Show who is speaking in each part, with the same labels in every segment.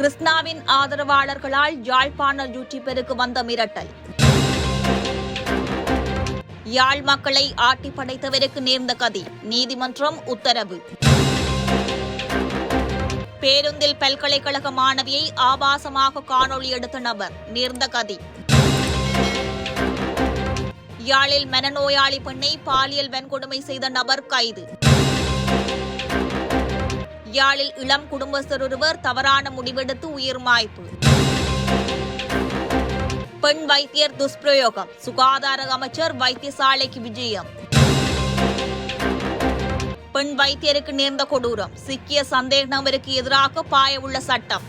Speaker 1: கிருஷ்ணாவின் ஆதரவாளர்களால் யாழ்ப்பாண யூடியூபருக்கு வந்த மிரட்டல். யாழ் மக்களை ஆட்டி படைத்தவருக்கு நேர்ந்த கதி. நீதிமன்றம் உத்தரவு. பேருந்தில் பல்கலைக்கழக மாணவியை ஆபாசமாக காணொளி எடுத்த நபர். நேர்ந்த கதி. யாழில் மனநோயாளி பெண்ணை பாலியல் வன்கொடுமை செய்த நபர் கைது. யாழில் இளம் குடும்பஸ்தர் ஒருவர் தவறான முடிவெடுத்து உயிர் மாய்ப்பு. பெண் வைத்தியர் துஷ்பிரயோகம். சுகாதார அமைச்சர் வைத்தியசாலைக்கு விஜயம். பெண் வைத்தியருக்கு நேர்ந்த கொடூரம். சிக்கிய சந்தேக நபருக்கு எதிராக பாய உள்ள சட்டம்.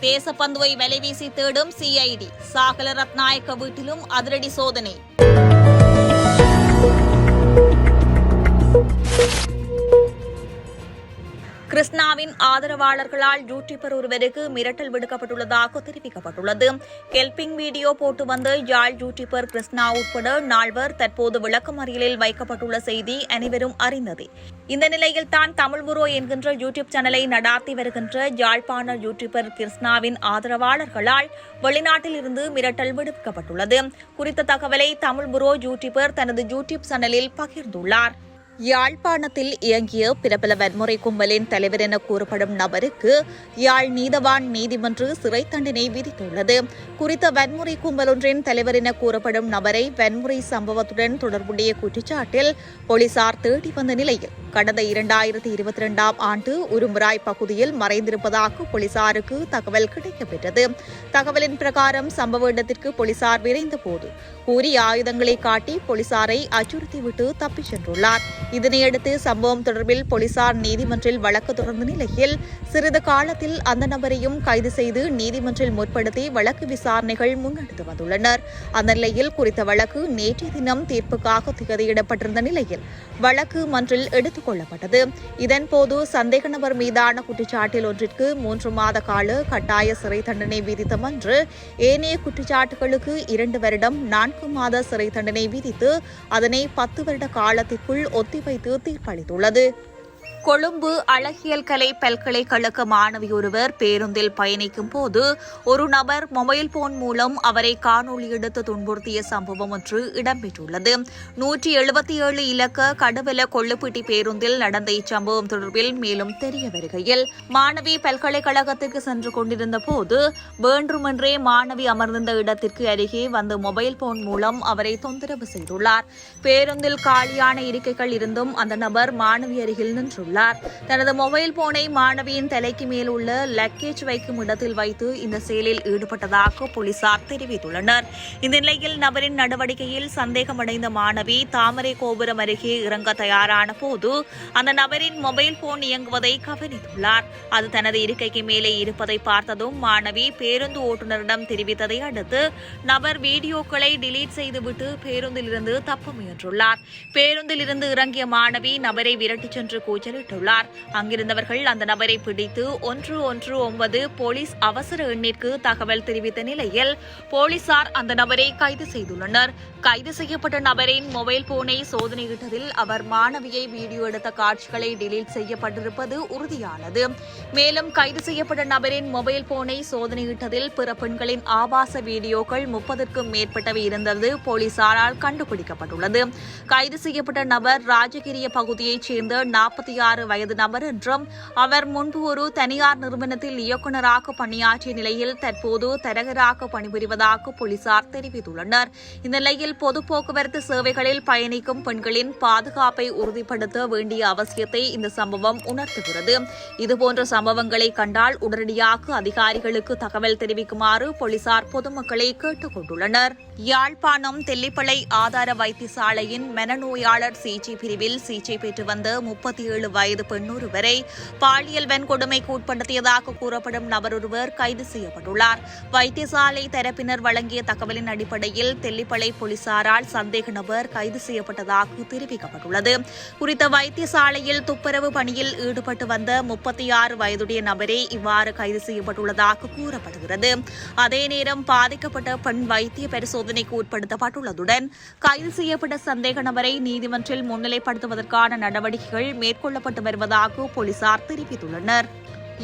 Speaker 1: தேசப்பந்துவை விலைவீசி தேடும் சிஐடி சாகல ரத்நாயக்க வீட்டிலும் அதிரடி சோதனை. கிருஷ்ணாவின் ஆதரவாளர்களால் யூடியூபர் ஒருவருக்கு மிரட்டல் விடுக்கப்பட்டுள்ளதாக தெரிவிக்கப்பட்டுள்ளது. கெல்பிங் வீடியோ போட்டு வந்த யாழ் யூடியூபர் கிருஷ்ணா உட்பட நால்வர் தற்போது விளக்கமறியலில் வைக்கப்பட்டுள்ள செய்தி அனைவரும் அறிந்தது. இந்த நிலையில் தான் தமிழ் புரோ என்கின்ற யூடியூப் சேனலை நடாத்தி வருகின்ற யாழ்ப்பாண யூடியூபர் கிருஷ்ணாவின் ஆதரவாளர்களால் வெளிநாட்டில் இருந்து மிரட்டல் விடுவிக்கப்பட்டுள்ளது குறித்த தகவலை தமிழ் புரோ யூடியூபர் தனது யூடியூப் சேனலில் பகிர்ந்துள்ளார். யாழ்ப்பாணத்தில் இயங்கிய பிரபல வன்முறை கும்பலின் தலைவர் என கூறப்படும் நபருக்கு யாழ் நீதவான் நீதிமன்று சிறை தண்டனை விதித்துள்ளது. குறித்த வன்முறை கும்பலொன்றின் தலைவர் என கூறப்படும் நபரை வன்முறை சம்பவத்துடன் தொடர்புடைய குற்றச்சாட்டில் போலீசார் தேடி வந்த நிலையில் கடந்த இரண்டாயிரத்தி இருபத்தி இரண்டாம் ஆண்டு உருமுராய் பகுதியில் மறைந்திருப்பதாக போலீசாருக்கு தகவல் கிடைக்கப்பெற்றது. தகவலின் பிரகாரம் சம்பவ இடத்திற்கு போலீசார் விரைந்தபோது கூறி ஆயுதங்களை காட்டி போலீசாரை அச்சுறுத்திவிட்டு தப்பிச் சென்றுள்ளார். இதனையடுத்து சம்பவம் தொடர்பில் போலீசார் நீதிமன்றில் வழக்கு தொடர்ந்த நிலையில் சிறிது காலத்தில் அந்த நபரையும் கைது செய்து நீதிமன்றில் முற்படுத்தி வழக்கு விசாரணைகள் முன்னெடுத்து வந்துள்ளனர். அந்த நிலையில் குறித்த வழக்கு நேற்றைய தினம் தீர்ப்புக்காக திகதியிடப்பட்டிருந்த நிலையில் வழக்கு மன்றில் எடுத்து எடுத்துக் கொள்ளப்பட்டது இதன்போது சந்தேக நபர் மீதான குற்றச்சாட்டில் ஒன்றிற்கு மூன்று மாத கால கட்டாய சிறை தண்டனை விதித்த மன்று ஏனைய குற்றச்சாட்டுகளுக்கு இரண்டு வருடம் நான்கு மாத சிறை தண்டனை விதித்து அதனை பத்து வருட காலத்திற்குள் ஒத்திவைத்து தீர்ப்பளித்துள்ளது. கொழும்பு அழகியல் கலை பல்கலைக்கழக மாணவி ஒருவர் பேருந்தில் பயணிக்கும் போது ஒரு நபர் மொபைல் போன் மூலம் அவரை காணொலி எடுத்து துன்புறுத்திய சம்பவம் ஒன்று இடம்பெற்றுள்ளது. நூற்றி எழுபத்தி ஏழு இலக்க கடுவல கொள்ளுப்பிட்டி பேருந்தில் நடந்த இச்சம்பவம் தொடர்பில் மேலும் தெரிய வருகையில் மாணவி பல்கலைக்கழகத்திற்கு சென்று கொண்டிருந்த போது வேண்டுமென்றே மாணவி அமர்ந்திருந்த இடத்திற்கு அருகே வந்து மொபைல் போன் மூலம் அவரை தொந்தரவு செய்துள்ளார். பேருந்தில் காலியான இருக்கைகள் இருந்தும் அந்த நபர் மாணவி அருகில் நின்றுள்ளார். தனது மொபைல் போனை மாணவியின் தலைக்கு மேல் உள்ள லக்கேஜ் வைக்கும் இடத்தில் வைத்து இந்த செயலில் ஈடுபட்டதாக போலீசார் தெரிவித்துள்ளனர். இந்த நிலையில் நபரின் நடவடிக்கையில் சந்தேகமடைந்த மாணவி தாமரை கோபுரம் அருகே இறங்க தயாரான போது அந்த நபரின் மொபைல் போன் இயங்குவதை கவனித்துள்ளார். அது தனது இருக்கைக்கு மேலே இருப்பதை பார்த்ததும் மாணவி பேருந்து ஓட்டுநரிடம் தெரிவித்ததை அடுத்து நபர் வீடியோக்களை டிலீட் செய்துவிட்டு பேருந்திலிருந்து தப்ப முயன்றுள்ளார். பேருந்தில் இருந்து இறங்கிய மாணவி நபரை விரட்டிச் சென்று குறிப்பிட்டுள்ளார். அங்கிருந்தவர்கள் அந்த நபரை பிடித்து ஒன்று ஒன்று ஒன்பது போலீஸ் அவசர எண்ணிற்கு தகவல் தெரிவித்த நிலையில் போலீசார் அந்த நபரை கைது செய்துள்ளனர். கைது செய்யப்பட்ட நபரின் மொபைல் போனை சோதனையிட்டதில் அவர் மாணவியை வீடியோ எடுத்த காட்சிகளை டிலீட் செய்யப்பட்டிருப்பது உறுதியானது. மேலும் கைது செய்யப்பட்ட நபரின் மொபைல் போனை சோதனையிட்டதில் பிற பெண்களின் ஆபாச வீடியோக்கள் முப்பதற்கும் மேற்பட்டவை இருந்தது போலீசாரால் கண்டுபிடிக்கப்பட்டுள்ளது. கைது செய்யப்பட்ட நபர் ராஜகிரிய பகுதியைச் சேர்ந்த நாற்பத்தி ஆறு வயது நபர் என்றும் அவர் முன்பு ஒரு தனியார் நிறுவனத்தில் இயக்குநராக பணியாற்றிய நிலையில் தற்போது தரகராக பணிபுரிவதாக போலீசார் தெரிவித்துள்ளனர். இந்த நிலையில் பொது போக்குவரத்து சேவைகளில் பயணிக்கும் பெண்களின் பாதுகாப்பை உறுதிப்படுத்த வேண்டிய அவசியத்தை இந்த சம்பவம் உணர்த்துகிறது. இதுபோன்ற சம்பவங்களை கண்டால் உடனடியாக அதிகாரிகளுக்கு தகவல் தெரிவிக்குமாறு போலீசார் பொதுமக்களை கேட்டுக் கொண்டுள்ளனர் யாழ்ப்பாணம் தெல்லிப்பளை ஆதார வைத்தியசாலையின் மனநோயாளர் சிகிச்சை பிரிவில் சிகிச்சை பெற்று வந்த முப்பத்தி ஏழு வயது பெண்ணொருவரை பாலியல் வன்கொடுமைக்கு உட்படுத்தியதாக கூறப்படும் நபரொருவர் கைது செய்யப்பட்டுள்ளார். வைத்தியசாலை தரப்பினர் வழங்கிய தகவலின் அடிப்படையில் தெல்லிப்பளை போலீசாரால் சந்தேக நபர் கைது செய்யப்பட்டதாக தெரிவிக்கப்பட்டுள்ளது. குறித்த வைத்தியசாலையில் துப்புரவு பணியில் ஈடுபட்டு வந்த முப்பத்தி ஆறு வயதுடைய நபரே இவ்வாறு கைது செய்யப்பட்டுள்ளதாக கூறப்படுகிறது. அதே நேரம் பாதிக்கப்பட்ட பெண் வைத்திய பரிசோதனை பரிசோதனைக்கு உட்படுத்தப்பட்டுள்ளதுடன் கைது செய்யப்பட்ட சந்தேக நபரை நீதிமன்றில் முன்னிலைப்படுத்துவதற்கான நடவடிக்கைகள் மேற்கொள்ளப்பட்டு வருவதாக போலீசார் தெரிவித்துள்ளனர்.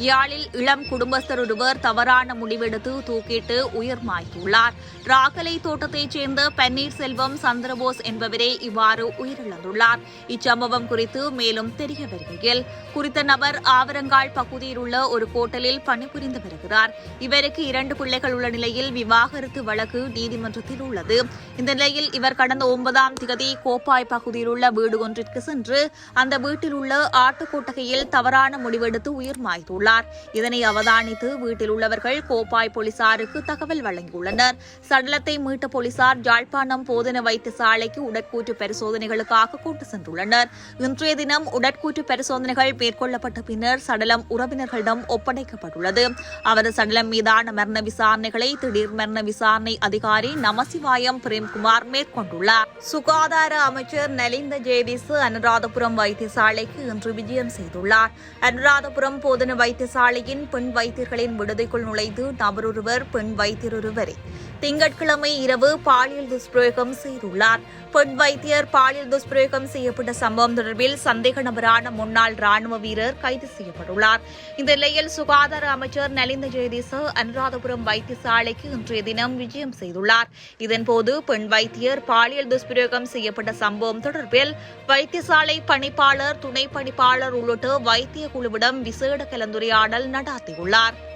Speaker 1: யாழில் இளம் குடும்பஸ்தர் ஒருவர் தவறான முடிவெடுத்து தூக்கிட்டு உயிர் மாய்த்துள்ளார் ராகலை தோட்டத்தைச் சேர்ந்த பன்னீர்செல்வம் சந்திரபோஸ் என்பவரே இவ்வாறு உயிரிழந்துள்ளார். இச்சம்பவம் குறித்து மேலும் தெரிய வருகையில் குறித்த நபர் ஆவரங்கால் பகுதியில் உள்ள ஒரு கோட்டலில் பணிபுரிந்து வருகிறார். இவருக்கு இரண்டு பிள்ளைகள் உள்ள நிலையில் விவாகரத்து வழக்கு நீதிமன்றத்தில் உள்ளது. இந்த நிலையில் இவர் கடந்த ஒன்பதாம் திகதி கோப்பாய் பகுதியில் உள்ள வீடு ஒன்றிற்கு சென்று அந்த வீட்டில் உள்ள ஆட்டுக்கொட்டகையில் தவறான முடிவெடுத்து உயிர் மாய்த்துள்ளார் இதனை அவதானித்து வீட்டில் உள்ளவர்கள் கோப்பாய் போலீசாருக்கு தகவல் வழங்கியுள்ளனர். சடலத்தை மீட்ட போலீசார் யாழ்ப்பாணம் போதன வைத்தியசாலைக்கு உடற்கூற்று பரிசோதனைகளுக்காக கொண்டு சென்றுள்ளனர். இன்றைய தினம் உடற்கூற்று பரிசோதனைகள் மேற்கொள்ளப்பட்ட பின்னர் சடலம் உறவினர்களிடம் ஒப்படைக்கப்பட்டுள்ளது. அவரது சடலம் மீதான மரண விசாரணைகளை திடீர் மரண விசாரணை அதிகாரி நமசிவாயம் பிரேம்குமார் மேற்கொண்டுள்ளார். சுகாதார அமைச்சர் நலிந்த ஜேவிஸ் அனுராதபுரம் வைத்தியசாலைக்கு இன்று விஜயம் செய்துள்ளார். அனுராதபுரம் போதன வைத்திய வைத்தியசாலையின் பெண் வைத்தியர்களின் விடுதிக்குள் நுழைந்து நபரொருவர் பெண் வைத்தியர் ஒருவரை. திங்கட்கிழமை இரவு பாலியல் துஷ்பிரயோகம் செய்துள்ளார். பெண் வைத்தியர் பாலியல் துஷ்பிரயோகம் செய்யப்பட்ட சம்பவம் தொடர்பில் சந்தேக நபரான முன்னாள் ராணுவ வீரர் கைது செய்யப்பட்டுள்ளார். இந்த நிலையில் சுகாதார அமைச்சர் நலிந்த ஜெயதீச அனுராதபுரம் வைத்தியசாலைக்கு இன்றைய தினம் விஜயம் செய்துள்ளார். இதன்போது பெண் வைத்தியர் பாலியல் துஷ்பிரயோகம் செய்யப்பட்ட சம்பவம் தொடர்பில் வைத்தியசாலை பணிப்பாளர் துணை பணிப்பாளர் உள்ளிட்ட வைத்திய குழுவிடம் விசேட கலந்துரையாடல் நடாத்தியுள்ளார்.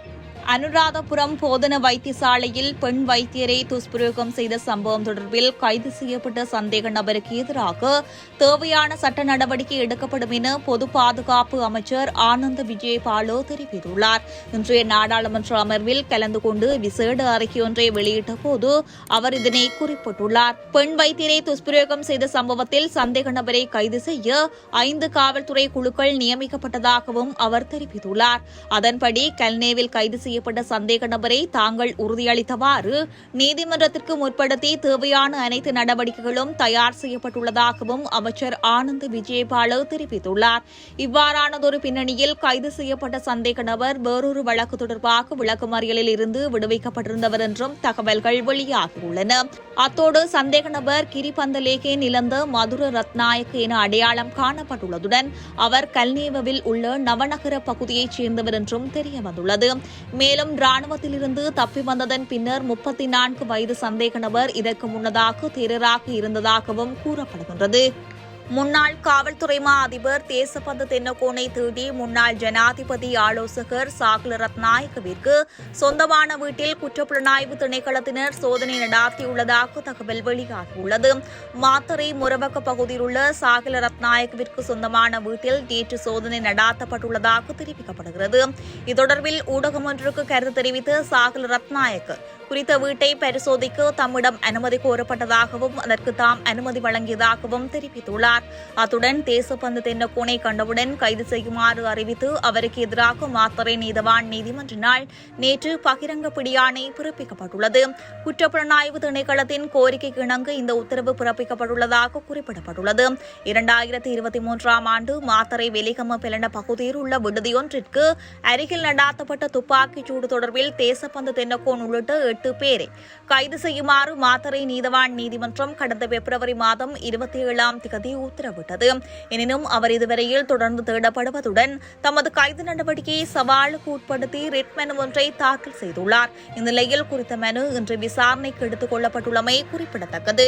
Speaker 1: அனுராதபுரம் போதன வைத்தியசாலையில் பெண் வைத்தியரை துஷ்பிரயோகம் செய்த சம்பவம் தொடர்பில் கைது செய்யப்பட்ட சந்தேக நபருக்கு எதிராக தேவையான சட்ட நடவடிக்கை எடுக்கப்படும் என பொது பாதுகாப்பு அமைச்சர் ஆனந்த விஜயபாலோ தெரிவித்துள்ளார். இன்றைய நாடாளுமன்ற அமர்வில் கலந்து கொண்டு விசேட அறிக்கை ஒன்றை வெளியிட்ட போது அவர் இதனை குறிப்பிட்டுள்ளார். பெண் வைத்தியரை துஷ்பிரயோகம் செய்த சம்பவத்தில் சந்தேக நபரை கைது செய்ய ஐந்து காவல்துறை குழுக்கள் நியமிக்கப்பட்டதாகவும் அவர் தெரிவித்துள்ளார். அதன்படி கல்னேவில் கைது செய்யப்பட்ட சந்தேக நபரை தாங்கள் உறுதியளித்தவாறு நீதிமன்றத்திற்கு முற்படுத்தி தேவையான அனைத்து நடவடிக்கைகளும் தயார் செய்யப்பட்டுள்ளதாகவும் அமைச்சர் ஆனந்த் விஜயபாலு தெரிவித்துள்ளார். இவ்வாறானதொரு பின்னணியில் கைது செய்யப்பட்ட சந்தேக நபர் வேறொரு வழக்கு தொடர்பாக விளக்கமறியலில் இருந்து விடுவிக்கப்பட்டிருந்தவர் என்றும் தகவல்கள் வெளியாகியுள்ளன. அத்தோடு சந்தேக நபர் கிரிபந்தலேகே நிலந்த மதுர ரத்நாயக் என அடையாளம் காணப்பட்டுள்ளதுடன் அவர் கல்நேவவில் உள்ள நவநகர பகுதியைச் சேர்ந்தவர் என்றும் தெரியவந்துள்ளது. மேலும் ராணுவத்திலிருந்து தப்பி வந்ததன் பின்னர் முப்பத்தி நான்கு வயது சந்தேக நபர் இதற்கு முன்னதாக தேரராக இருந்ததாகவும் கூறப்படுகின்றது. முன்னாள் காவல்துறை மா அதிபர் தேசபந்து தென்னகோனை தேடி முன்னாள் ஜனாதிபதி ஆலோசகர் சாகல ரத்நாயகவிற்கு சொந்தமான வீட்டில் குற்றப்புலனாய்வு திணைக்களத்தினர் சோதனை நடாத்தியுள்ளதாக தகவல் வெளியாகியுள்ளது. மாத்தறை முரவக்க பகுதியில் உள்ள சாகல ரத்நாயகவிற்கு சொந்தமான வீட்டில் நேற்று சோதனை நடாத்தப்பட்டுள்ளதாக தெரிவிக்கப்படுகிறது. இது தொடர்பில் ஊடகம் ஒன்றுக்கு கருத்து தெரிவித்த சாகல ரத்நாயக் குறித்த வீட்டை பரிசோதிக்க தம்மிடம் அனுமதி கோரப்பட்டதாகவும் அதற்கு தாம் அனுமதி வழங்கியதாகவும் தெரிவித்துள்ளார். அத்துடன் தேசப்பந்து தென்னக்கோனை கண்டவுடன் கைது செய்யுமாறு அறிவித்து அவருக்கு எதிராக மாத்தறை நீதவான் நீதிமன்றினால் நேற்று பகிரங்க பிடியாணை பிறப்பிக்கப்பட்டுள்ளது. குற்றப்புலனாய்வு திணைக்களத்தின் கோரிக்கைக்கு இணங்க இந்த உத்தரவு பிறப்பிக்கப்பட்டுள்ளதாக குறிப்பிடப்பட்டுள்ளது. இரண்டாயிரத்தி இருபத்தி மூன்றாம் ஆண்டு மாத்தறை வெலிகம பிளன பகுதியில் உள்ள விடுதியொன்றிற்கு அருகில் நடாத்தப்பட்ட துப்பாக்கிச்சூடு தொடர்பில் தேசப்பந்து தென்னக்கோன் உள்ளிட்ட எட்டு பேரை கைது செய்யுமாறு மாத்தறை நீதவான் நீதிமன்றம் கடந்த பிப்ரவரி மாதம் இருபத்தி ஏழாம் திகதி உத்தரவிட்டது. எனினும் அவர் இதுவரையில் தொடர்ந்து தேடப்படுவதுடன் தமது கைது நடவடிக்கையை சவாலுக்கு உட்படுத்தி ரிட் மனு ஒன்றை தாக்கல் செய்துள்ளார். இந்நிலையில் குறித்த மனு இன்று விசாரணைக்கு எடுத்துக் கொள்ளப்பட்டுள்ளமை குறிப்பிடத்தக்கது.